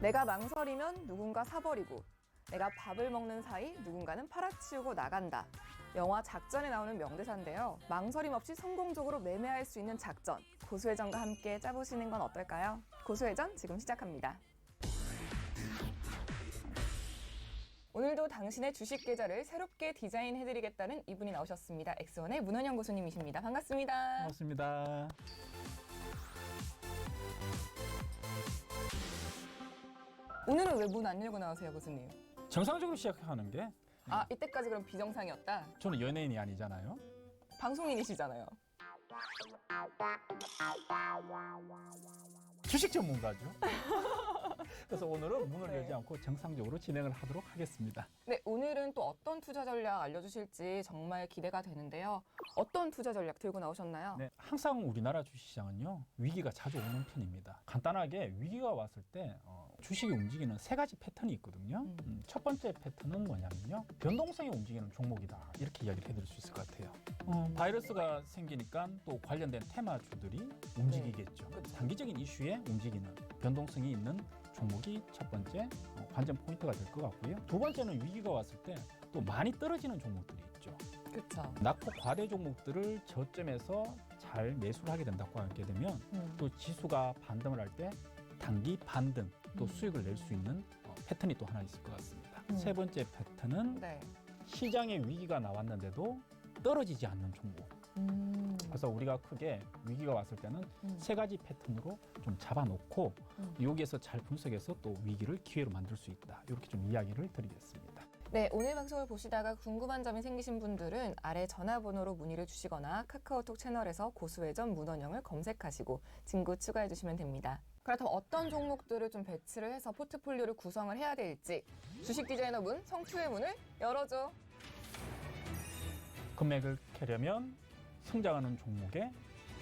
내가 망설이면 누군가 사버리고 내가 밥을 먹는 사이 누군가는 팔아치우고 나간다. 영화 작전에 나오는 명대사인데요. 망설임 없이 성공적으로 매매할 수 있는 작전. 고수회전과 함께 짜보시는 건 어떨까요? 고수회전 지금 시작합니다. 오늘도 당신의 주식 계좌를 새롭게 디자인해드리겠다는 이분이 나오셨습니다. 엑스원의 문원영 고수님이십니다. 반갑습니다. 반갑습니다. 오늘은 왜 문 안 열고 나오세요, 고수님? 정상적으로 시작하는 게 아, 이때까지 그럼 비정상이었다? 저는 연예인이 아니잖아요. 방송인이시잖아요. 주식 전문가죠. 그래서 오늘은 문을 네. 열지 않고 정상적으로 진행을 하도록 하겠습니다. 네, 오늘은 또 어떤 투자 전략 알려주실지 정말 기대가 되는데요. 어떤 투자 전략 들고 나오셨나요? 네, 항상 우리나라 주식시장은요 위기가 자주 오는 편입니다. 간단하게 위기가 왔을 때 어, 주식이 움직이는 세 가지 패턴이 있거든요. 음. 음, 첫 번째 패턴은 뭐냐면요 변동성이 움직이는 종목이다 이렇게 이야기를 해드릴 수 있을 것 같아요. 어, 바이러스가 생기니까 또 관련된 테마주들이 움직이겠죠. 네. 단기적인 이슈에 움직이는 변동성이 있는 종목이 첫 번째 어, 관전 포인트가 될 것 같고요. 두 번째는 위기가 왔을 때 또 많이 떨어지는 종목들이 있죠. 그쵸. 낙폭 과대 종목들을 저점에서 잘 매수를 하게 된다고 하게 되면 음. 또 지수가 반등을 할 때 단기 반등 또 음. 수익을 낼 수 있는 어, 패턴이 또 하나 있을 것 같습니다. 음. 세 번째 패턴은 네. 시장에 위기가 나왔는데도 떨어지지 않는 종목. 음. 그래서 우리가 크게 위기가 왔을 때는 음. 세 가지 패턴으로 좀 잡아놓고 음. 여기에서 잘 분석해서 또 위기를 기회로 만들 수 있다. 이렇게 좀 이야기를 드리겠습니다. 네, 오늘 방송을 보시다가 궁금한 점이 생기신 분들은 아래 전화번호로 문의를 주시거나 카카오톡 채널에서 고수회전 문원영을 검색하시고 친구 추가해 주시면 됩니다. 그렇다면 어떤 종목들을 좀 배치를 해서 포트폴리오를 구성을 해야 될지 주식 디자이너 문 성추의 문을 열어줘. 금액을 캐려면 성장하는 종목에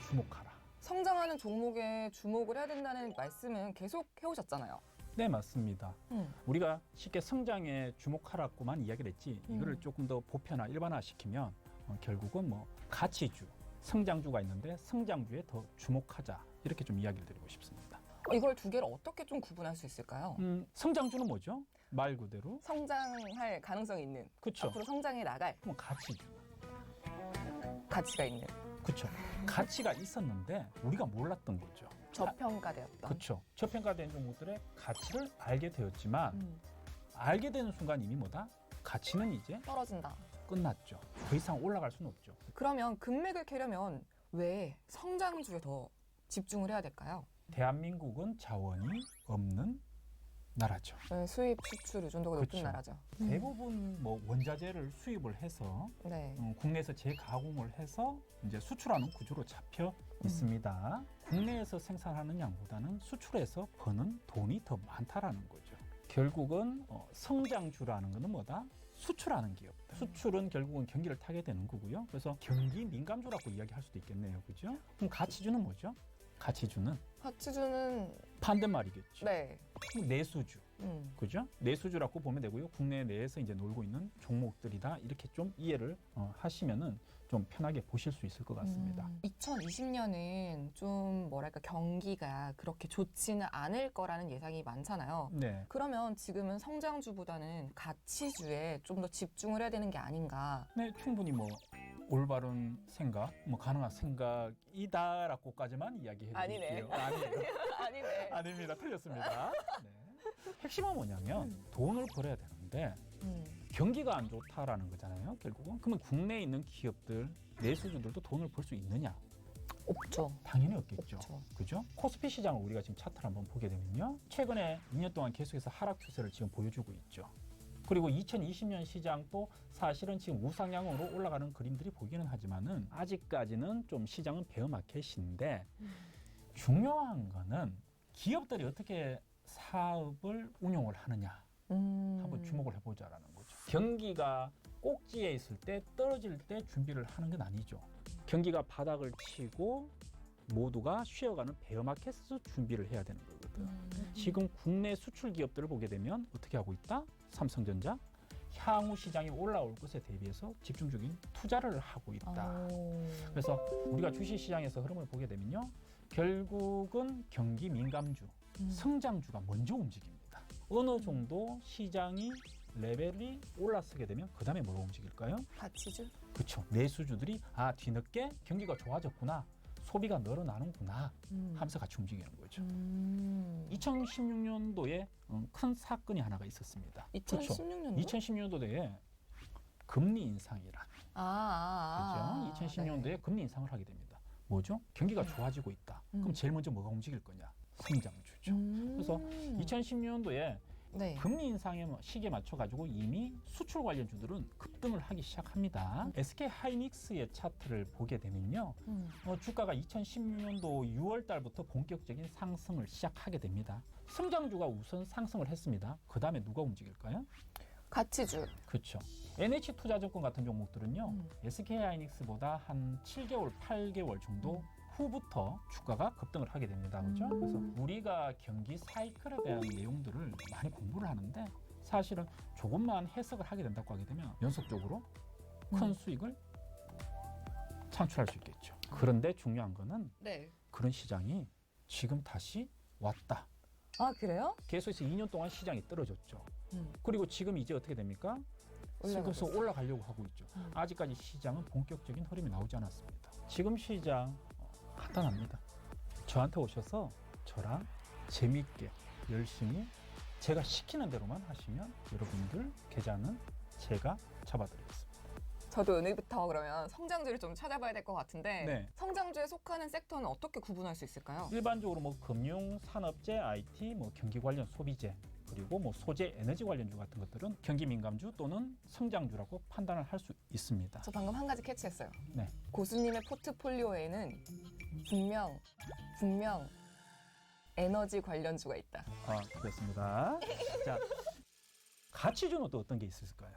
주목하라. 성장하는 종목에 주목을 해야 된다는 말씀은 계속 해오셨잖아요. 네, 맞습니다. 음. 우리가 쉽게 성장에 주목하라고만 이야기를 했지 이거를 음. 조금 더 보편화 일반화시키면 어, 결국은 뭐 가치주 성장주가 있는데 성장주에 더 주목하자 이렇게 좀 이야기를 드리고 싶습니다. 이걸 두 개를 어떻게 좀 구분할 수 있을까요? 음, 성장주는 뭐죠? 말 그대로 성장할 가능성이 있는 그쵸. 앞으로 성장해 나갈 뭐 가치주 가치가 있는 그렇죠. 가치가 있었는데 우리가 몰랐던 거죠. 저평가되었던 그렇죠. 저평가된 종목들의 가치를 알게 되었지만 음, 알게 되는 순간 이미 뭐다? 가치는 이제 떨어진다. 끝났죠. 더 이상 올라갈 수는 없죠. 그러면 금맥을 캐려면 왜 성장주에 더 집중을 해야 될까요? 대한민국은 자원이 없는 나라죠. 네, 수입 수출 의존도가 높은 그쵸. 나라죠. 대부분 뭐 원자재를 수입을 해서 네. 어, 국내에서 재가공을 해서 이제 수출하는 구조로 잡혀 있습니다. 국내에서 생산하는 양보다는 수출해서 버는 돈이 더 많다라는 거죠. 결국은 어, 성장주라는 것은 뭐다? 수출하는 기업. 수출은 결국은 경기를 타게 되는 거고요. 그래서 경기 민감주라고 이야기할 수도 있겠네요. 그죠? 그럼 가치주는 뭐죠? 가치주는 가치주는 반대말이겠죠. 네. 내수주. 음. 그죠? 내수주라고 보면 되고요. 국내 내에서 이제 놀고 있는 종목들이다. 이렇게 좀 이해를 어, 하시면은 좀 편하게 보실 수 있을 것 같습니다. 음, 2020년은 좀 뭐랄까 경기가 그렇게 좋지는 않을 거라는 예상이 많잖아요. 네. 그러면 지금은 성장주보다는 가치주에 좀 더 집중을 해야 되는 게 아닌가. 네, 충분히 뭐 올바른 생각, 뭐 가능한 생각이다라고까지만 이야기해 드릴게요. 아니에요. 아니네. 아닙니다. 틀렸습니다. 네. 핵심은 뭐냐면 돈을 벌어야 되는데 음. 경기가 안 좋다라는 거잖아요. 결국은 그러면 국내에 있는 기업들 내수주들도 돈을 벌 수 있느냐? 없죠. 당연히 없겠죠. 없죠. 그죠? 코스피 시장을 우리가 지금 차트를 한번 보게 되면요. 최근에 2년 동안 계속해서 하락 추세를 지금 보여주고 있죠. 그리고 2020년 시장도 사실은 지금 우상향으로 올라가는 그림들이 보이기는 하지만은 아직까지는 좀 시장은 베어마켓인데 중요한 거는 기업들이 어떻게 사업을 운용을 하느냐 음. 한번 주목을 해보자라는 거죠. 경기가 꼭지에 있을 때 떨어질 때 준비를 하는 건 아니죠. 경기가 바닥을 치고 모두가 쉬어가는 베어마켓에서 준비를 해야 되는 거거든. 음. 지금 국내 수출 기업들을 보게 되면 어떻게 하고 있다? 삼성전자 향후 시장이 올라올 것에 대비해서 집중적인 투자를 하고 있다. 오. 그래서 우리가 주식 시장에서 흐름을 보게 되면요. 결국은 경기 민감주, 음. 성장주가 먼저 움직입니다. 어느 정도 시장이 레벨이 올라서게 되면 그 다음에 뭐가 움직일까요? 가치주? 그렇죠. 내수주들이 아 뒤늦게 경기가 좋아졌구나, 소비가 늘어나는구나 음. 하면서 같이 움직이는 거죠. 음. 2016년도에 어, 큰 사건이 하나가 있었습니다. 그렇죠. 2016년도? 2016년도에 금리 인상이란 아, 아, 아. 그죠? 2016년도에 금리 인상을 하게 됩니다. 뭐죠? 경기가 네. 좋아지고 있다. 음. 그럼 제일 먼저 뭐가 움직일 거냐? 성장주죠. 음. 그래서 2016년도에 네. 금리 인상의 시기에 맞춰 가지고 이미 수출 관련 주들은 급등을 하기 시작합니다. SK 하이닉스의 차트를 보게 되면요. 음. 어, 주가가 2016년도 6월 달부터 본격적인 상승을 시작하게 됩니다. 성장주가 우선 상승을 했습니다. 그 다음에 누가 움직일까요? 가치주. 그렇죠. NH 투자증권 같은 종목들은요, 음. SK 하이닉스보다 한 7개월, 8개월 정도 후부터 주가가 급등을 하게 됩니다. 음. 그래서 우리가 경기 사이클에 대한 내용들을 많이 공부를 하는데 사실은 조금만 해석을 하게 된다고 하게 되면 연속적으로 큰 음. 수익을 창출할 수 있겠죠. 그런데 중요한 거는 네. 그런 시장이 지금 다시 왔다. 아, 그래요? 계속해서 2년 동안 시장이 떨어졌죠. 음. 그리고 지금 이제 어떻게 됩니까? 올라가고 있어요. 올라가려고 하고 있죠. 음. 아직까지 시장은 본격적인 흐름이 나오지 않았습니다. 지금 시장 어, 간단합니다. 저한테 오셔서 저랑 재미있게 열심히 제가 시키는 대로만 하시면 여러분들 계좌는 제가 잡아드리겠습니다. 저도 오늘부터 그러면 성장주를 좀 찾아봐야 될 것 같은데 네. 성장주에 속하는 섹터는 어떻게 구분할 수 있을까요? 일반적으로 뭐 금융, 산업재, IT, 뭐 경기 관련 소비재 그리고 뭐 소재, 에너지 관련주 같은 것들은 경기 민감주 또는 성장주라고 판단을 할 수 있습니다. 저 방금 한 가지 캐치했어요. 네. 고수님의 포트폴리오에는 분명 분명 에너지 관련주가 있다. 아, 그렇습니다. 자, 가치주는 또 어떤 게 있을까요?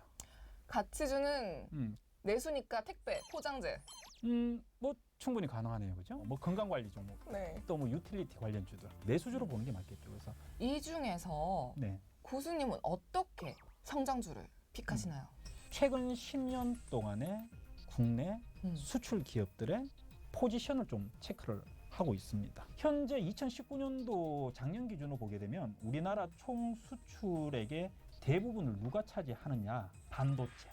가치주는 음, 내수니까 택배, 포장재. 음, 뭐 충분히 가능하네요, 그죠? 뭐 건강 관리 종목, 네. 또 뭐 유틸리티 관련주들 내수주로 보는 게 맞겠죠, 그래서 이 중에서 네. 고수님은 어떻게 성장주를 픽하시나요? 최근 10년 동안의 국내 음. 수출 기업들의 포지션을 좀 체크를 하고 있습니다. 현재 2019년도 작년 기준으로 보게 되면 우리나라 총 수출액의 대부분을 누가 차지하느냐? 반도체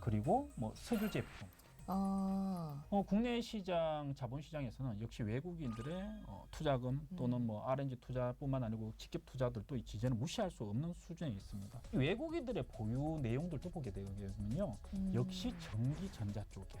그리고 뭐 석유 제품. 아, 어, 국내 시장 자본 시장에서는 역시 외국인들의 어, 투자금 또는 뭐 R&D 투자뿐만 아니고 직접 투자들도 이제는 무시할 수 없는 수준에 있습니다. 외국인들의 보유 내용들도 보게 되면요. 음. 역시 전기 전자 쪽에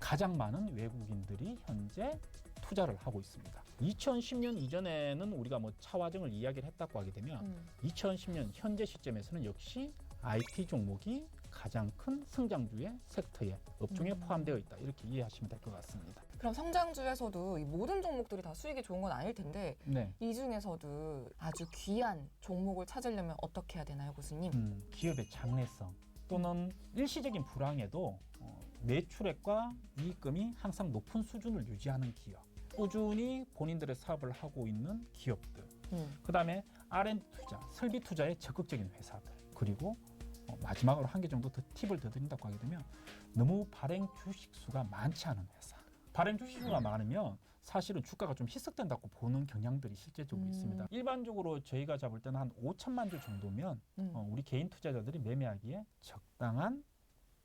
가장 많은 외국인들이 현재 투자를 하고 있습니다. 2010년 이전에는 우리가 뭐 차화증을 이야기를 했다고 하게 되면 음. 2010년 현재 시점에서는 역시 IT 종목이 가장 큰 성장주의 섹터에 업종에 음. 포함되어 있다 이렇게 이해하시면 될 것 같습니다. 그럼 성장주에서도 이 모든 종목들이 다 수익이 좋은 건 아닐 텐데 네, 이 중에서도 아주 귀한 종목을 찾으려면 어떻게 해야 되나요, 고수님? 음, 기업의 장래성 또는 일시적인 불황에도 어, 매출액과 이익금이 항상 높은 수준을 유지하는 기업, 꾸준히 본인들의 사업을 하고 있는 기업들, 음. 그 다음에 R&D 투자, 설비 투자에 적극적인 회사들, 그리고 어, 마지막으로 한 개 정도 더 팁을 더 드린다고 하게 되면 너무 발행 주식 수가 많지 않은 회사. 발행 주식 수가 많으면 사실은 주가가 좀 희석된다고 보는 경향들이 실제적으로 음. 있습니다. 일반적으로 저희가 잡을 때는 한 5천만 주 정도면 음. 어, 우리 개인 투자자들이 매매하기에 적당한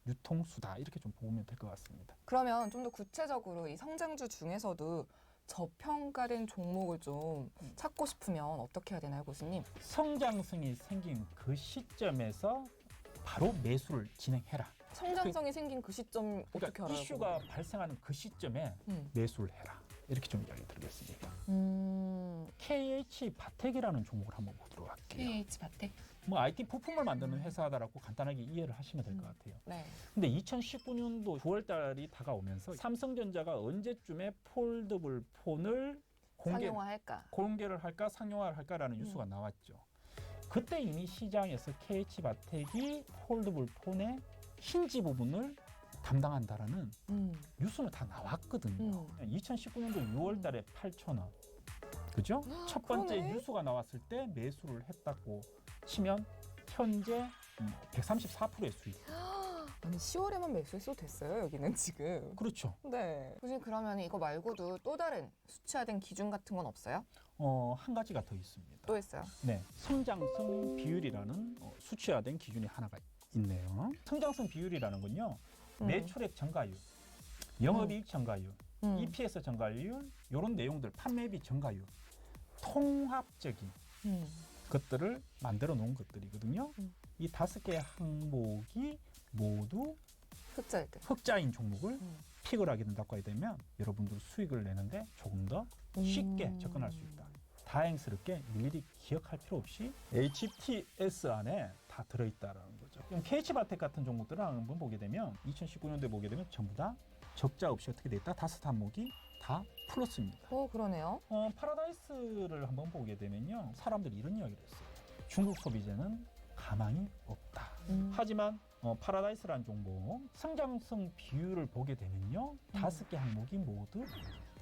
유통수다 이렇게 좀 보면 될 것 같습니다. 그러면 좀 더 구체적으로 이 성장주 중에서도 저평가된 종목을 좀 음. 찾고 싶으면 어떻게 해야 되나요, 고수님? 성장성이 생긴 그 시점에서 바로 매수를 진행해라. 성장성이 생긴 그 시점 어떻게 그러니까 알아요? 이슈가 발생하는 그 시점에 음. 매수를 해라. 이렇게 좀 이야기 드리겠습니다. 음. KH 바텍이라는 종목을 한번 보도록 할게요. KH 바텍. 뭐 IT 부품을 만드는 회사다라고 간단하게 이해를 하시면 될것 음. 같아요. 네. 근데 2019년도 9월 달이 다가오면서 삼성전자가 언제쯤에 폴더블 폰을 공개 상용화할까? 공개를 할까 상용화를 할까라는 뉴스가 나왔죠. 그때 이미 시장에서 KH 바텍이 폴더블 폰의 힌지 부분을 담당한다라는 음. 뉴스는 다 나왔거든요. 음. 2019년도 6월 달에 8,000원. 그죠? 첫 번째 그러네. 뉴스가 나왔을 때 매수를 했다고 치면 현재 134%의 수익. 아니 10월에만 매수했어도 됐어요 여기는 지금. 그렇죠. 네. 교수님 그러면 이거 말고도 또 다른 수치화된 기준 같은 건 없어요? 어, 한 가지가 더 있습니다. 또 있어요. 네, 성장성 비율이라는 어, 수치화된 기준이 하나가 있네요. 성장성 비율이라는 건요, 음. 매출액 증가율, 영업이익 증가율, 음. EPS 증가율 이런 내용들, 판매비 증가율, 통합적인 음. 것들을 만들어 놓은 것들이거든요. 음. 이 다섯 개의 항목이 모두 흑자일 때. 흑자인 종목을 음. 픽을 하게 된다고 하게 되면 여러분들 수익을 내는데 조금 더 쉽게 음. 접근할 수 있다. 다행스럽게 일일이 기억할 필요 없이 HTS 안에 다 들어있다라는 거죠. 그럼 KH바텍 같은 종목들을 한번 보게 되면 2019년도에 보게 되면 전부 다 적자 없이 어떻게 돼 있다? 다섯 항목이 다 플러스입니다. 어 그러네요. 어, 파라다이스를 한번 보게 되면요. 사람들이 이런 이야기를 했어요. 중국 소비재는 가망이 없다. 음. 하지만 어, 파라다이스라는 종목 성장성 비율을 보게 되면요. 다섯 개 항목이 모두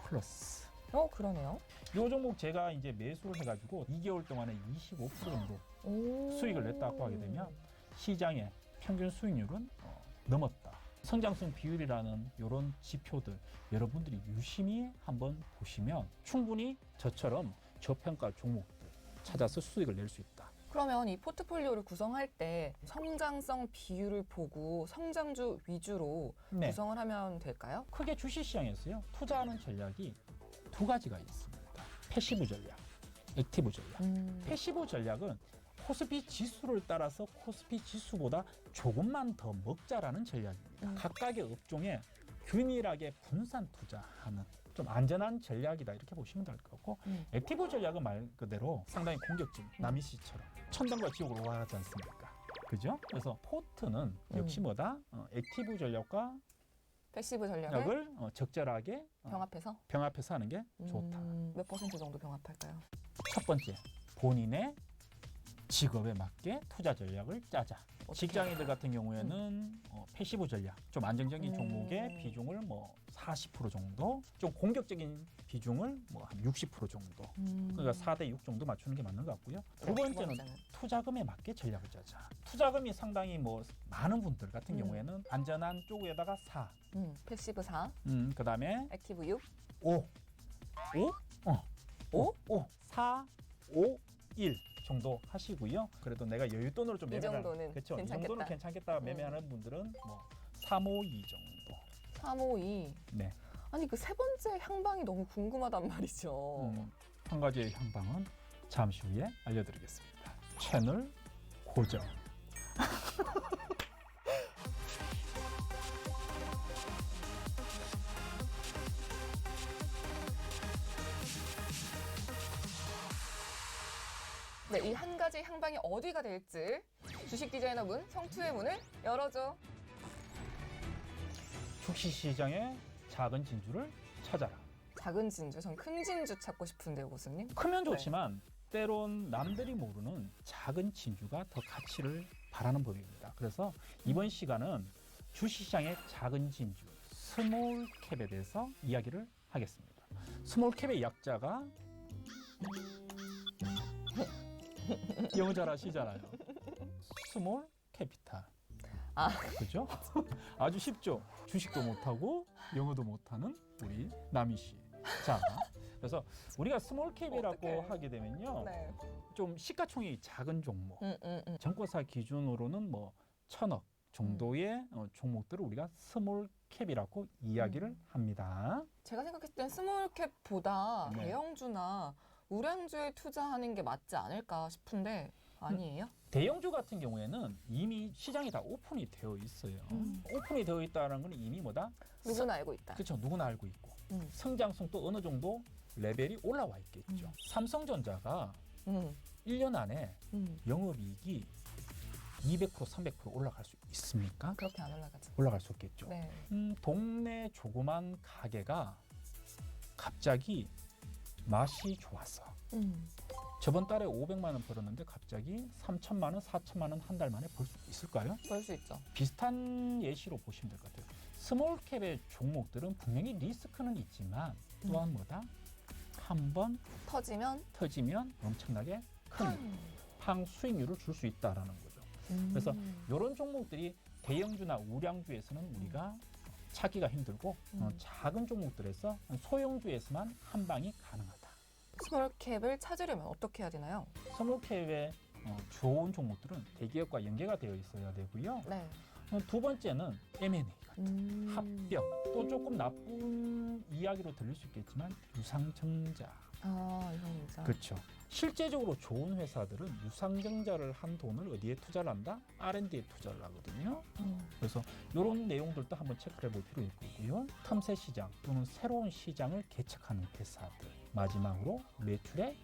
플러스. 어 그러네요. 이 종목 제가 이제 매수를 해가지고 2개월 동안에 25% 정도 오. 수익을 냈다 고 하게 되면 시장의 평균 수익률은 어, 넘었다. 성장성 비율이라는 이런 지표들 여러분들이 유심히 한번 보시면 충분히 저처럼 저평가 종목들 찾아서 수익을 낼 수 있다. 그러면 이 포트폴리오를 구성할 때 성장성 비율을 보고 성장주 위주로 네. 구성을 하면 될까요? 크게 주식시장에서요 투자하는 전략이 두 가지가 있습니다. 패시브 전략, 액티브 전략. 음. 패시브 전략은 코스피 지수를 따라서 코스피 지수보다 조금만 더 먹자라는 전략입니다. 음. 각각의 업종에 균일하게 분산 투자하는 좀 안전한 전략이다 이렇게 보시면 될것 같고 음. 액티브 전략은 말 그대로 상당히 공격적인 남희 씨처럼 천당과 지옥으로 와가지 않습니까? 그죠? 그래서 포트는 역시 음. 뭐다? 어, 액티브 전략과 패시브 전략을 어, 적절하게 어, 병합해서 병합해서 하는 게 좋다. 음, 몇 퍼센트 정도 병합할까요? 첫 번째, 본인의 직업에 맞게 투자 전략을 짜자. 직장인들 같은 경우에는 어, 패시브 전략, 좀 안정적인 음. 종목의 비중을 뭐 40% 정도, 좀 공격적인 비중을 뭐 한 60% 정도. 음. 그러니까 4대 6 정도 맞추는 게 맞는 것 같고요. 네, 두 번째는 투자금에 맞게 전략을 짜자. 투자금이 상당히 뭐 많은 분들 같은 음. 경우에는 안전한 쪽에다가 4, 음, 패시브 4, 음, 그 다음에 액티브 6, 5. 5? 어. 오? 5. 4, 5, 1 정도 하시고요. 그래도 내가 여윳돈으로 좀이 매매하는 정도는 그렇죠. 이 괜찮겠다. 정도는 괜찮겠다 음. 매매하는 분들은 뭐 3, 5, 2 정도. 3, 5, 2. 네. 아니 그 세 번째 향방이 너무 궁금하단 말이죠. 음, 한 가지의 향방은 잠시 후에 알려드리겠습니다. 채널 고정. 네, 이 한 가지 향방이 어디가 될지 주식 디자이너분 성투의 문을 열어줘. 주식시장의 작은 진주를 찾아라. 작은 진주, 전 큰 진주 찾고 싶은데요, 교수님. 크면 네. 좋지만 때론 남들이 모르는 작은 진주가 더 가치를 바라는 법입니다. 그래서 이번 시간은 주시장의 작은 진주, 스몰 캡에 대해서 이야기를 하겠습니다. 스몰 캡의 약자가 영어 잘 아시잖아요. 스몰 캐피탈. 아. 그죠? 아주 쉽죠. 주식도 못하고 영어도 못하는 우리 남희 씨. 자, 그래서 우리가 스몰 캡이라고 어떡해. 하게 되면요, 네. 좀 시가총액이 작은 종목, 음, 음, 음. 정권사 기준으로는 뭐 천억 정도의 어, 종목들을 우리가 스몰 캡이라고 이야기를 음. 합니다. 제가 생각했을 땐 스몰캡보다 네. 대형주나 우량주에 투자하는 게 맞지 않을까 싶은데 아니에요? 대형주 같은 경우에는 이미 시장이 다 오픈이 되어 있어요. 음. 오픈이 되어 있다는 건 이미 뭐다? 누구나 알고 있다. 그렇죠. 누구나 알고 있고 음. 성장성도 어느 정도 레벨이 올라와 있겠죠. 음. 삼성전자가 음, 1년 안에 음. 영업이익이 200% 300% 올라갈 수 있습니까? 그렇게 안 올라가죠. 올라갈 수 없겠죠. 네. 음, 동네 조그만 가게가 갑자기 맛이 좋았어. 음. 저번 달에 500만 원 벌었는데 갑자기 3천만 원, 4천만 원 한 달 만에 벌 수 있을까요? 그럴 수 있죠. 비슷한 예시로 보시면 될 것 같아요. 스몰캡의 종목들은 분명히 리스크는 있지만 또한 뭐다? 한 번 터지면 터지면 엄청나게 큰 음. 항 수익률을 줄 수 있다라는 거죠. 그래서 이런 종목들이 대형주나 우량주에서는 우리가 찾기가 힘들고 어, 음. 작은 종목들에서 소형주에서만 한 방이 가능하다. 스몰캡을 찾으려면 어떻게 해야 되나요? 스몰캡의 어, 좋은 종목들은 대기업과 연계가 되어 있어야 되고요. 네. 어, 두 번째는 M&A 같은 음. 합병 또 조금 나쁜 이야기로 들릴 수 있겠지만 유상증자 아, 진짜. 그렇죠. 실제적으로 좋은 회사들은 유상증자를 한 돈을 어디에 투자를 한다? R&D에 투자를 하거든요. 음. 그래서 이런 내용들도 한번 체크를 해볼 필요 있고요. 탐세 시장 또는 새로운 시장을 개척하는 회사들. 마지막으로 매출에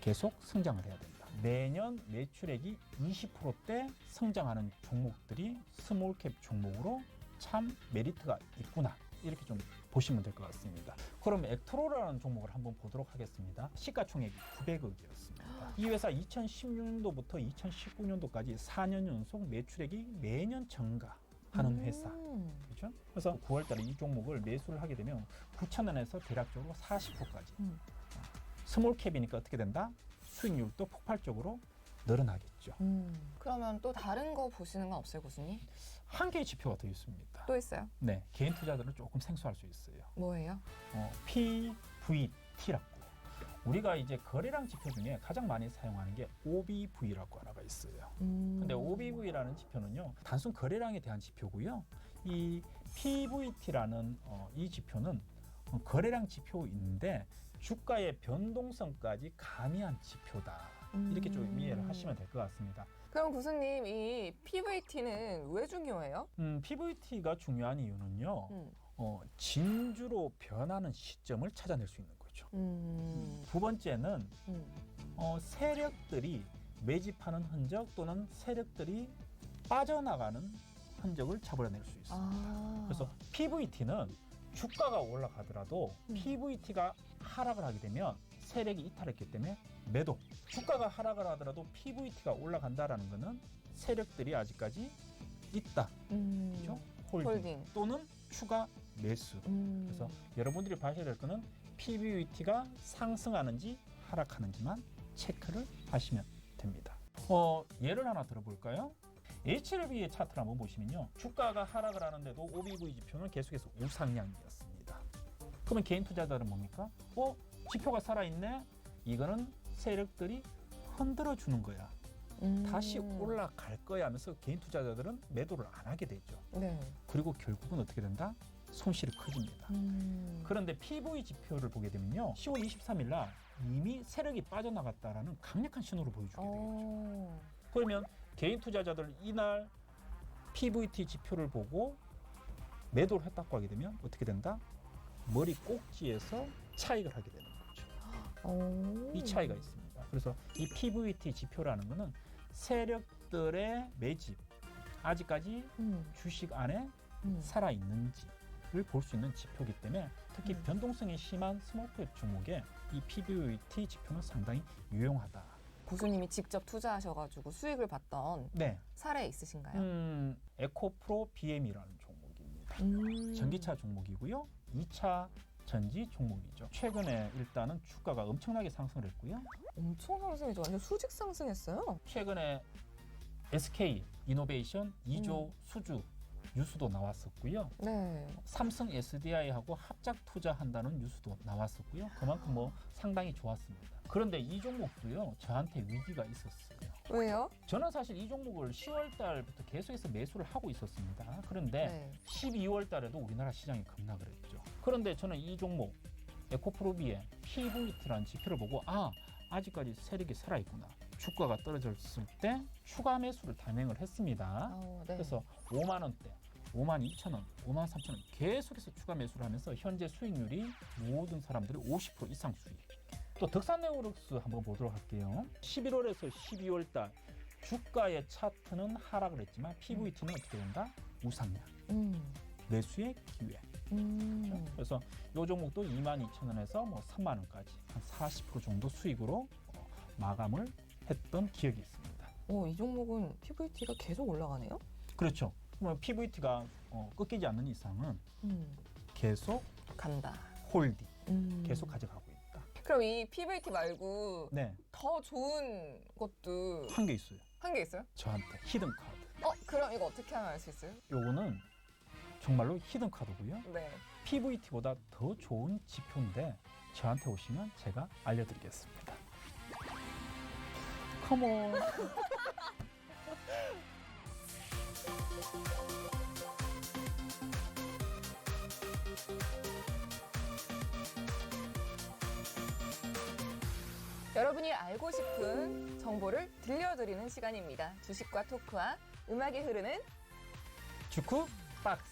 계속 성장을 해야 된다. 매년 매출액이 20%대 성장하는 종목들이 스몰캡 종목으로 참 메리트가 있구나. 이렇게 좀 보시면 될 것 같습니다. 그럼 액트로라는 종목을 한번 보도록 하겠습니다. 시가총액이 900억이었습니다. 이 회사 2016년도부터 2019년도까지 4년 연속 매출액이 매년 증가 하는 회사. 음. 그렇죠? 그래서 9월 달에 이 종목을 매수를 하게 되면 9천 원에서 대략적으로 40%까지. 음. 스몰 캡이니까 어떻게 된다? 수익률도 폭발적으로 늘어나겠죠. 음. 그러면 또 다른 거 보시는 건 없어요, 교수님? 한 개의 지표가 더 있습니다. 또 있어요? 네, 개인 투자들은 조금 생소할 수 있어요. 뭐예요? 어, PVT라고. 우리가 이제 거래량 지표 중에 가장 많이 사용하는 게 OBV라고 하나가 있어요. 음. 근데 OBV라는 지표는요, 단순 거래량에 대한 지표고요. 이 PVT라는 어, 이 지표는 어, 거래량 지표인데 주가의 변동성까지 가미한 지표다. 이렇게 좀 음. 이해를 하시면 될 것 같습니다. 그럼 교수님, 이 PVT는 왜 중요해요? 음, PVT가 중요한 이유는요, 음. 어, 진주로 변하는 시점을 찾아낼 수 있는 거죠. 음. 두 번째는 음. 어, 세력들이 매집하는 흔적 또는 세력들이 빠져나가는 흔적을 잡아낼 수 있어요. 아. 그래서 PVT는 주가가 올라가더라도 음. PVT가 하락을 하게 되면 세력이 이탈했기 때문에 매도. 주가가 하락을 하더라도 PVT가 올라간다라는 것은 세력들이 아직까지 있다. 음. 그렇죠? 홀딩. 홀딩. 또는 추가 매수. 음. 그래서 여러분들이 봐셔야 될 거는 PVT가 상승하는지 하락하는지만 체크를 하시면 됩니다. 어, 예를 하나 들어볼까요? HLB의 차트를 한번 보시면요. 주가가 하락을 하는데도 OBV 지표는 계속해서 우상향이었습니다. 그러면 개인 투자자들은 뭡니까? 어, 지표가 살아있네? 이거는 세력들이 흔들어 주는 거야. 음. 다시 올라갈 거야 하면서 개인 투자자들은 매도를 안 하게 되죠. 네. 그리고 결국은 어떻게 된다? 손실이 커집니다. 음. 그런데 PV 지표를 보게 되면요. 10월 23일 날 이미 세력이 빠져나갔다라는 강력한 신호를 보여주게. 어. 그러면 개인 투자자들 이날 PVT 지표를 보고 매도를 했다고 하게 되면 어떻게 된다? 머리 꼭지에서 차익을 하게 되는. 이 차이가 있습니다. 그래서 이 PVT 지표라는 거는 세력들의 매집 아직까지 음. 주식 안에 음. 살아 있는지를 볼 수 있는 지표이기 때문에 특히 음. 변동성이 심한 스몰캡 종목에 이 PVT 지표는 상당히 유용하다. 교수님이 직접 투자하셔가지고 수익을 봤던 네, 사례 있으신가요? 음, 에코프로 BM이라는 종목입니다. 음. 전기차 종목이고요. 2차 전지 종목이죠. 최근에 일단은 주가가 엄청나게 상승을 했고요. 엄청 상승이죠. 완전 수직 상승했어요. 최근에 SK 이노베이션 2조 음. 수주 뉴스도 나왔었고요. 네. 삼성 SDI하고 합작 투자한다는 뉴스도 나왔었고요. 그만큼 뭐 상당히 좋았습니다. 그런데 이 종목도요, 저한테 위기가 있었어요. 왜요? 저는 사실 이 종목을 10월 달부터 계속해서 매수를 하고 있었습니다. 그런데 네. 12월 달에도 우리나라 시장이 급락을 했죠. 그런데 저는 이 종목 에코프로비의 PVT라는 지표를 보고 아 아직까지 세력이 살아있구나. 주가가 떨어졌을 때 추가 매수를 단행을 했습니다. 어, 네. 그래서 5만 원대, 5만 2천 원, 5만 3천 원 계속해서 추가 매수를 하면서 현재 수익률이 모든 사람들이 50% 이상 수익. 또 덕산네오룩스 한번 보도록 할게요. 11월에서 12월 달 주가의 차트는 하락을 했지만 PVT는 어떻게 된다? 우상향. 음. 매수의 기회. 음. 그래서 이 종목도 2만 2천 원에서 뭐 3만 원까지 한 40% 정도 수익으로 어, 마감을 했던 기억이 있습니다. 어, 이 종목은 PVT가 계속 올라가네요. 그렇죠. 그러면 PVT가 어, 꺾이지 않는 이상은 음. 계속 간다. 홀딩, 음. 계속 가져가고 있다. 그럼 이 PVT 말고 네, 더 좋은 것도 한개 있어요. 한개 있어요? 저한테 히든 카드. 어, 그럼 이거 어떻게 하면 알 수 있어요? 요거는 정말로 히든 카드고요. 네. PVT보다 더 좋은 지표인데 저한테 오시면 제가 알려드리겠습니다. 컴온. 여러분이 알고 싶은 정보를 들려드리는 시간입니다. 주식과 토크와 음악이 흐르는 주쿠 박스.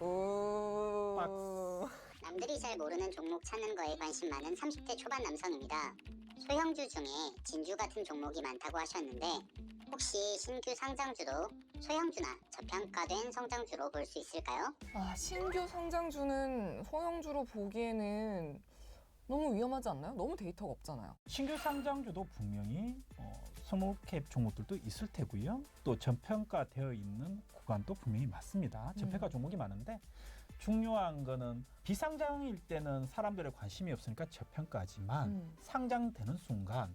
오. 남들이 잘 모르는 종목 찾는 거에 관심 많은 30대 초반 남성입니다. 소형주 중에 진주 같은 종목이 많다고 하셨는데 혹시 신규 상장주도 소형주나 저평가된 성장주로 볼 수 있을까요? 아, 신규 성장주는 소형주로 보기에는 너무 위험하지 않나요? 너무 데이터가 없잖아요. 신규 상장주도 분명히 어, 스몰캡 종목들도 있을 테고요. 또 저평가되어 있는 구간도 분명히 많습니다. 저평가 음. 종목이 많은데 중요한 거는 비상장일 때는 사람들의 관심이 없으니까 저평가지만 음. 상장되는 순간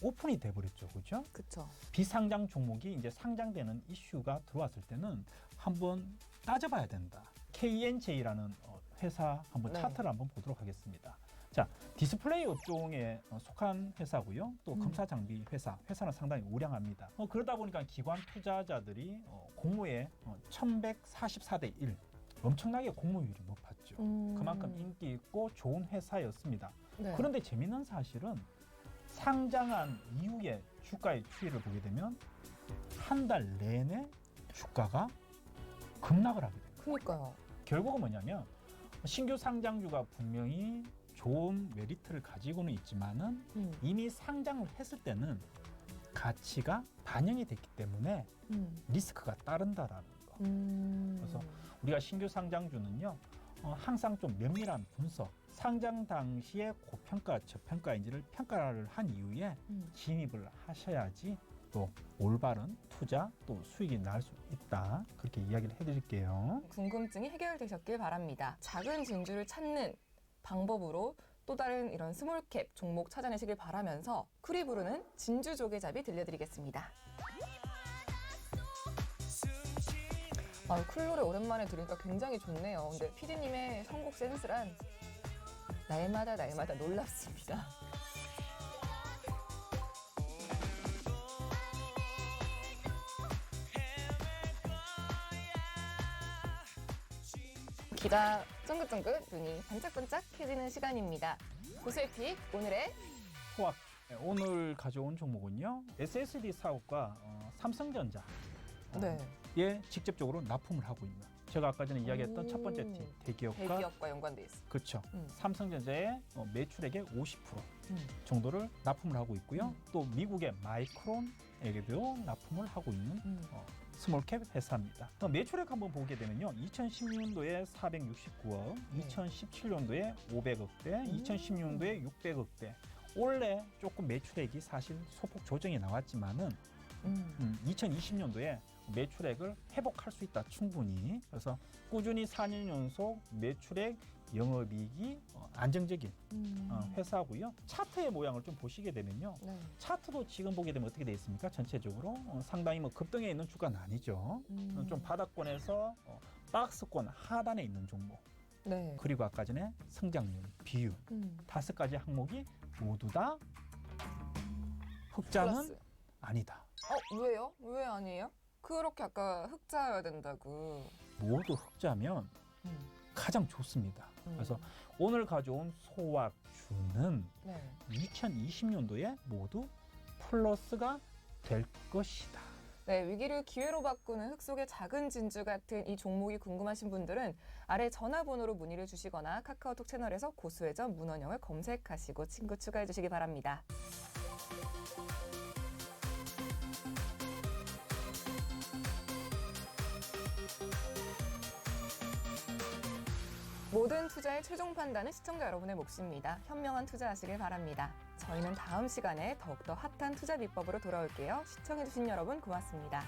오픈이 돼버렸죠, 그죠? 그쵸. 비상장 종목이 이제 상장되는 이슈가 들어왔을 때는 한번 따져봐야 된다. KNJ라는 어, 회사 한번 네. 차트를 한번 보도록 하겠습니다. 자, 디스플레이 업종에 어, 속한 회사고요. 또 음. 검사 장비 회사, 회사는 상당히 우량합니다. 어, 그러다 보니까 기관 투자자들이 어, 공모에 어, 1144대 1 엄청나게 공모율이 높았죠. 음. 그만큼 인기 있고 좋은 회사였습니다. 네. 그런데 재미있는 사실은 상장한 이후에 주가의 추이를 보게 되면 한 달 내내 주가가 급락을 하게 됩니다. 그니까요. 결국은 뭐냐면 신규 상장주가 분명히 좋은 메리트를 가지고는 있지만은 음. 이미 상장을 했을 때는 가치가 반영이 됐기 때문에 음. 리스크가 따른다라는 거. 음. 그래서 우리가 신규 상장주는요 어, 항상 좀 면밀한 분석 상장 당시에 고평가 저평가인지를 평가를 한 이후에 음. 진입을 하셔야지 또 올바른 투자 또 수익이 날 수 있다 그렇게 이야기를 해드릴게요 궁금증이 해결되셨길 바랍니다. 작은 진주를 찾는 방법으로 또 다른 이런 스몰캡 종목 찾아내시길 바라면서 쿨이 부르는 진주 조개잡이 들려드리겠습니다. 아, 쿨 노래 오랜만에 들으니까 굉장히 좋네요. 근데 피디님의 선곡 센스란 날마다 날마다 놀랍습니다. 귀가 쫑긋쫑긋 눈이 반짝반짝해지는 시간입니다. 고수의 픽 오늘의 호학 네, 오늘 가져온 종목은요 SSD 사업과 어, 삼성전자 어, 네. 에 직접적으로 납품을 하고 있는 제가 아까 전에 이야기했던 오. 첫 번째 팀 대기업과 대기업과 연관돼 있어. 그렇죠 음. 삼성전자의 어, 매출액의 50% 음. 정도를 납품을 하고 있고요. 음. 또 미국의 마이크론에게도 납품을 하고 있는 음. 어, 스몰캡 회사입니다. 어, 매출액 한번 보게 되면요. 2016년도에 469억, 네. 2017년도에 500억대, 음. 2016년도에 600억대. 올해 조금 매출액이 사실 소폭 조정이 나왔지만은 음. 음, 2020년도에 매출액을 회복할 수 있다 충분히 그래서 꾸준히 4년 연속 매출액 영업이익이 어, 안정적인 음. 어, 회사고요. 차트의 모양을 좀 보시게 되면요. 네. 차트도 지금 보게 되면 어떻게 돼 있습니까? 전체적으로 어, 상당히 뭐 급등에 있는 주가는 아니죠. 음. 어, 좀 바닥권에서 어, 박스권 하단에 있는 종목 네. 그리고 아까 전에 성장률, 비율 음. 다섯 가지 항목이 모두 다 흑자는 플러스. 아니다. 어 왜요? 왜 아니에요? 그렇게 아까 흑자여야 된다고. 모두 흑자면 음. 가장 좋습니다. 음. 그래서 오늘 가져온 소확주는 네. 2020년도에 모두 플러스가 될 것이다. 네, 위기를 기회로 바꾸는 흙 속의 작은 진주 같은 이 종목이 궁금하신 분들은 아래 전화번호로 문의를 주시거나 카카오톡 채널에서 고수회전 문원영을 검색하시고 친구 추가해 주시기 바랍니다. 모든 투자의 최종 판단은 시청자 여러분의 몫입니다. 현명한 투자하시길 바랍니다. 저희는 다음 시간에 더욱더 핫한 투자 비법으로 돌아올게요. 시청해주신 여러분 고맙습니다.